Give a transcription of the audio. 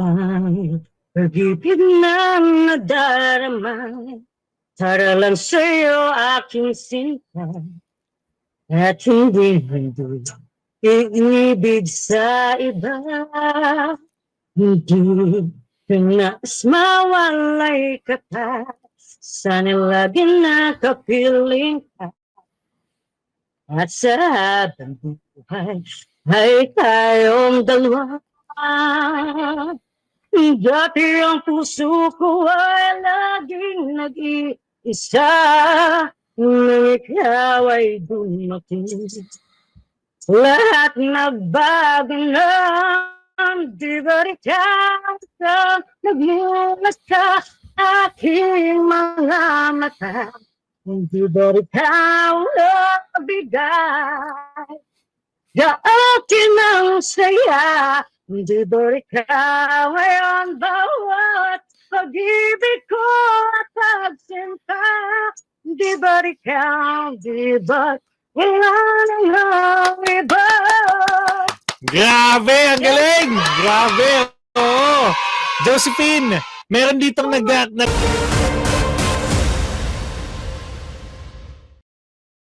Ang pag-ibig na nadarama Para lang sa'yo aking sinta. At hindi hindi iibig sa iba. Hindi ka nais mawalay ka pa Sana lagi nakapiling ka. At sa habang buhay ay tayong dalawa Dati ang puso ko ay laging nag-iisa. Nung ikaw ay dumating. Lahat nagbago na. Di ba ikaw ka Nagmulas ka aking mga mata? Di ba ikaw nabigay Sa akin ang saya Di ba ikaw ay ang bawat Pag-ibig ko at pagsinta Di ba ikaw, di ba wala nang iba Grabe, ang galing! Grabe! Oo! Josephine, meron ditong nag... nag